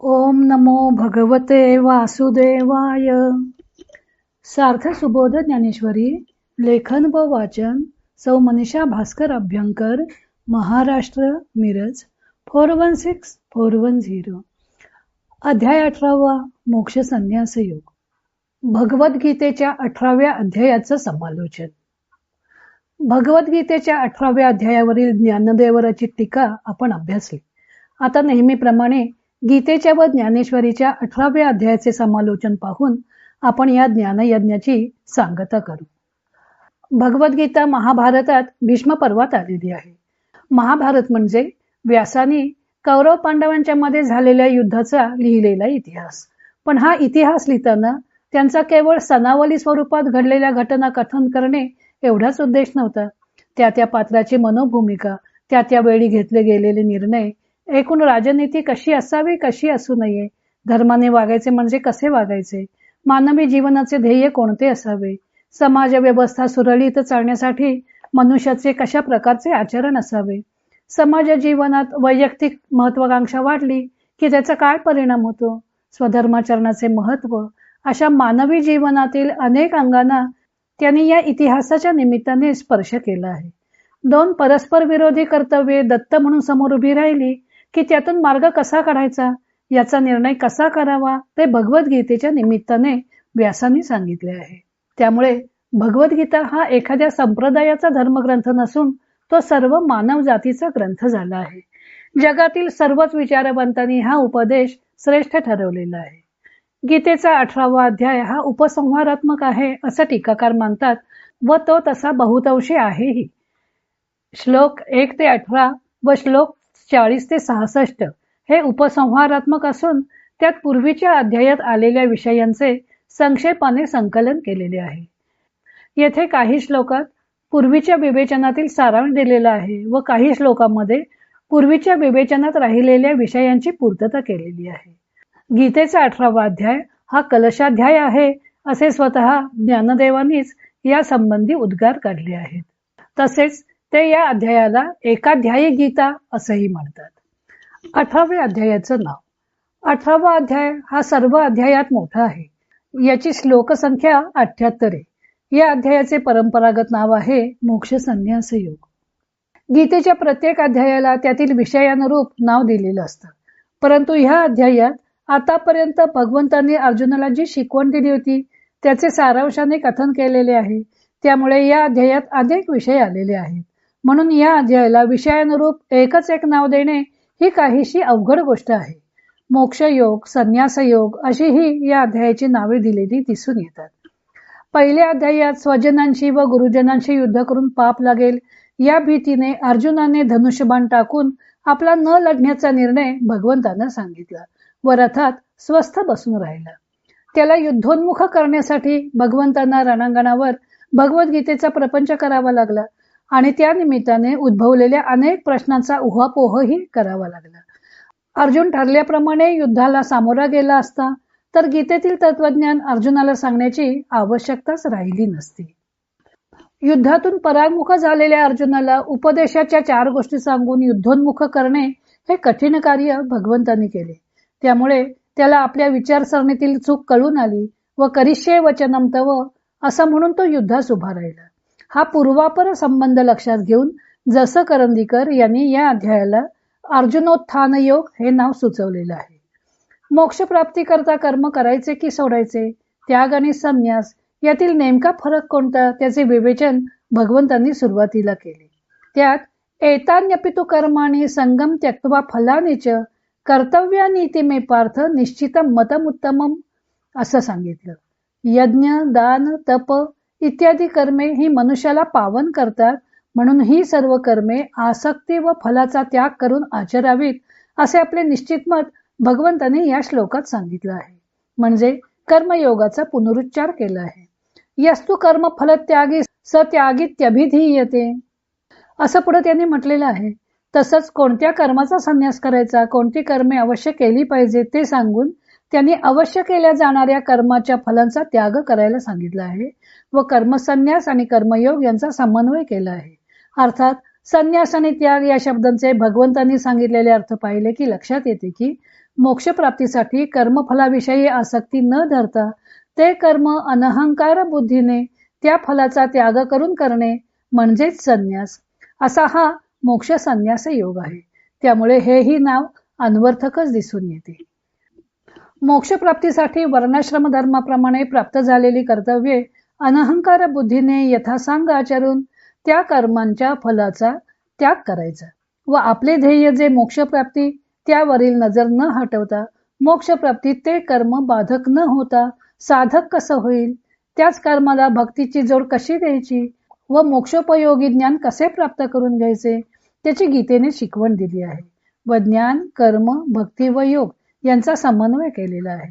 ओम नमो भगवते वासुदेवाय. सार्थ सुबोध ज्ञानेश्वरी लेखन व वाचन सौ Manisha Bhaskar Abhyankar Maharashtra Miraj four one six four one zero. अध्याय अठरावा मोक्ष संन्यास योग. भगवद्गीतेच्या अठराव्या अध्यायाचं समालोचन. भगवद्गीतेच्या अठराव्या अध्यायावरील ज्ञानदेवराची टीका आपण अभ्यासली. आता नेहमीप्रमाणे गीतेच्या व ज्ञानेश्वरीच्या अठराव्या अध्यायाचे समालोचन पाहून आपण या ज्ञानयज्ञाची सांगता करू. भगवद्गीता महाभारतात भीष्म पर्वात आलेली आहे. महाभारत म्हणजे व्यासाने कौरव पांडवांच्या मध्ये झालेल्या युद्धाचा लिहिलेला इतिहास. पण हा इतिहास लिहिताना त्यांचा केवळ सनावली स्वरूपात घडलेल्या घटना कथन करणे एवढाच उद्देश नव्हता. त्या त्या पात्राची मनोभूमिका त्या त्या वेळी घेतले गेलेले निर्णय एकूण राजनीती कशी असावी कशी असू नये? धर्माने वागायचे म्हणजे कसे वागायचे? मानवी जीवनाचे ध्येय कोणते असावे? समाज व्यवस्था सुरळीत चालण्यासाठी मनुष्याचे कशा प्रकारचे आचरण असावे? समाज जीवनात वैयक्तिक महत्वाकांक्षा वाढली की त्याचा काय परिणाम होतो? स्वधर्माचरणाचे महत्त्व अशा मानवी जीवनातील अनेक अंगांना त्यांनी या इतिहासाच्या निमित्ताने स्पर्श केला आहे. दोन परस्पर विरोधी कर्तव्ये दत्त म्हणून समोर उभी राहिली की त्यातून मार्ग कसा काढायचा? याचा निर्णय कसा करावा? ते भगवद्गीतेच्या निमित्ताने व्यासांनी सांगितले आहे. त्यामुळे भगवद्गीता हा एखाद्या संप्रदायाचा धर्मग्रंथ नसून तो सर्व मानव जातीचा ग्रंथ झाला आहे. जगातील सर्वच विचारवंतांनी हा उपदेश श्रेष्ठ ठरवलेला आहे. गीतेचा अठरावा अध्याय हा उपसंहारात्मक आहे असं टीकाकार मानतात व तो तसा बहुतांशी आहेही श्लोक एक ते अठरा व श्लोक चाळीस ते सहासष्ट हे उपसंहारात्मक असून त्यात पूर्वीच्या अध्यायात आलेल्या विषयांचे संक्षेपाने संकलन केलेले आहे. येथे काही श्लोकात पूर्वीच्या विवेचनातील सारांश दिलेला आहे व काही श्लोकांमध्ये पूर्वीच्या विवेचनात राहिलेल्या विषयांची पूर्तता केलेली आहे. गीतेचा अठरावा अध्याय हा कलशाध्याय आहे असे स्वतः ज्ञानदेवांनीच या संबंधी उद्गार काढले आहेत. तसेच ते या अध्यायाला एकाध्यायी गीता असंही म्हणतात. अठराव्या अध्यायाचं नाव. अठरावा अध्याय हा सर्व अध्यायात मोठा आहे. याची श्लोक संख्या अठ्याहत्तर आहे. या अध्यायाचे परंपरागत नाव आहे मोक्ष संन्यास योग. गीतेच्या प्रत्येक अध्यायाला त्यातील विषयानुरूप नाव दिलेलं असतं. परंतु ह्या अध्यायात आतापर्यंत भगवंतांनी अर्जुनाला जी शिकवण दिली होती त्याचे सारांशाने कथन केलेले आहे. त्यामुळे या अध्यायात अनेक विषय आलेले आहेत. म्हणून या अध्यायाला विषयानुरूप एकच एक नाव देणे ही काहीशी अवघड गोष्ट आहे. मोक्षयोग संन्यासयोग अशी ही या अध्यायाची नावे दिलेली दिसून येतात. पहिल्या अध्यायात स्वजनांशी व गुरुजनांशी युद्ध करून पाप लागेल या भीतीने अर्जुनाने धनुष्यबाण टाकून आपला न लढण्याचा निर्णय भगवंतांना सांगितला. व रथात स्वस्थ बसून राहिला. त्याला युद्धोन्मुख करण्यासाठी भगवंतांना रणांगणावर भगवद्गीतेचा प्रपंच करावा लागला. आणि त्या निमित्ताने उद्भवलेल्या अनेक प्रश्नांचा उहापोहही करावा लागला. अर्जुन ठरल्याप्रमाणे युद्धाला सामोरा गेला असता तर गीतेतील तत्वज्ञान अर्जुनाला सांगण्याची आवश्यकताच राहिली नसती. युद्धातून परांगमुख झालेल्या अर्जुनाला उपदेशाच्या चार गोष्टी सांगून युद्धोन्मुख करणे हे कठीण कार्य भगवंतांनी केले. त्यामुळे त्याला आपल्या विचारसरणीतील चूक कळून आली व करिष्ये वचनम तव असं म्हणून तो युद्धास उभा राहिला. हा पूर्वापर संबंध लक्षात घेऊन जसं करंदीकर यांनी या अध्यायाला अर्जुनोत्थान योग हे नाव सुचवलेलं आहे. मोक्ष प्राप्ती करता कर्म करायचे की सोडायचे? त्याग आणि संन्यास यातील नेमका फरक कोणता? त्याचे विवेचन भगवंतांनी सुरुवातीला केले. त्यात एतान्यपितु कर्माने संगम त्यक्तवा फलानेच कर्तव्यानीती मे पार्थ निश्चित मतमुत्तम असं सांगितलं. यज्ञ दान तप इत्यादी कर्मे ही मनुष्याला पावन करतात. म्हणून ही सर्व कर्मे आसक्ती व फलाचा त्याग करून आचरावीत असे आपले निश्चित मत भगवंताने या श्लोकात सांगितलं आहे. म्हणजे कर्मयोगाचा पुनरुच्चार केला आहे. यस्तु कर्म फल त्यागी सत्यागित्यभिधीयते असं पुढे त्यांनी म्हटलेलं आहे. तसंच कोणत्या कर्माचा संन्यास करायचा कोणती कर्मे अवश्य केली पाहिजे ते सांगून त्यांनी अवश्य केल्या जाणाऱ्या कर्माच्या फलांचा त्याग करायला सांगितला आहे व कर्मसन्यास आणि कर्मयोग यांचा समन्वय केला आहे. अर्थात संन्यास आणि त्याग या शब्दांचे भगवंतांनी सांगितलेले अर्थ पाहिले की लक्षात येते की मोक्षप्राप्तीसाठी कर्मफलाविषयी आसक्ती न धरता ते कर्म अनहंकार बुद्धीने त्या फलाचा त्याग करून करणे म्हणजेच संन्यास. असा हा मोक्ष संन्यास योग आहे. त्यामुळे हेही नाव अन्वर्थकच दिसून येते. मोक्षप्राप्तीसाठी वर्णाश्रम धर्माप्रमाणे प्राप्त झालेली कर्तव्ये अनहंकार बुद्धीने यथासांग आचरून त्या कर्मांच्या फलाचा त्याग करायचा व आपले ध्येय जे मोक्षप्राप्ती त्यावरील नजर न हटवता मोक्षप्राप्ती ते कर्म बाधक न होता साधक कसं होईल? त्याच कर्माला भक्तीची जोड कशी द्यायची व मोक्षोपयोगी ज्ञान कसे प्राप्त करून घ्यायचे? त्याची गीतेने शिकवण दिली आहे. व ज्ञान कर्म भक्ती व योग यांचा समन्वय केलेला आहे.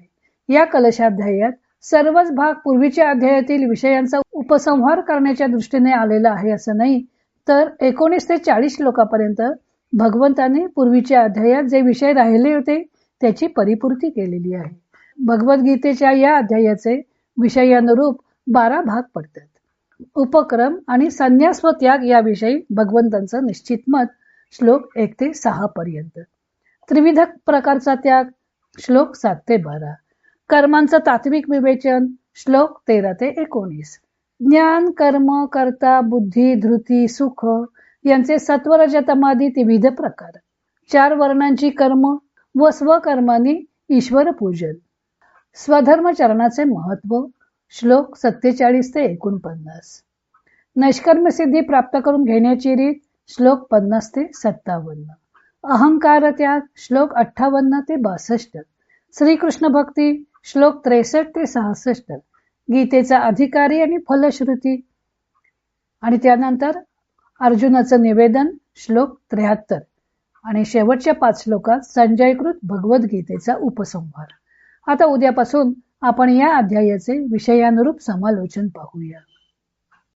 या कलशाध्यायात सर्वच भाग पूर्वीच्या अध्यायातील विषयांचा उपसंहार करण्याच्या दृष्टीने आलेला आहे असं नाही तर एकोणीस ते चाळीस लोकापर्यंत भगवंताने पूर्वीच्या अध्यायात जे विषय राहिले होते त्याची परिपूर्ती केलेली आहे. भगवद्गीतेच्या या अध्यायाचे विषयानुरूप बारा भाग पडतात. उपक्रम आणि संन्यास व त्याग याविषयी भगवंतांचं निश्चित मत श्लोक एक ते सहा पर्यंत. त्रिविध प्रकारचा त्याग श्लोक सात ते बारा. कर्मांचं तात्विक विवेचन श्लोक तेरा ते एकोणीस. ज्ञान कर्म कर्ता बुद्धी धृती सुख यांचे सत्वरजतमादी विविध प्रकार. चार वर्णांची कर्म व स्वकर्मानी ईश्वर पूजन. स्वधर्मचरणाचे महत्त्व श्लोक सत्तेचाळीस ते एकोणपन्नास. नैष्कर्म सिद्धी प्राप्त करून घेण्याची रीत श्लोक पन्नास ते सत्तावन्न. अहंकार त्याग श्लोक अठ्ठावन्न ते बासष्ट. श्रीकृष्ण भक्ती श्लोक त्रेसष्ट ते सहासष्ट. गीतेचा अधिकारी आणि फलश्रुती. आणि त्यानंतर अर्जुनाचं निवेदन श्लोक त्र्याहत्तर. आणि शेवटच्या पाच श्लोकात संजयकृत भगवद्गीतेचा उपसंहार. आता उद्यापासून आपण या अध्यायाचे विषयानुरूप समालोचन पाहूया.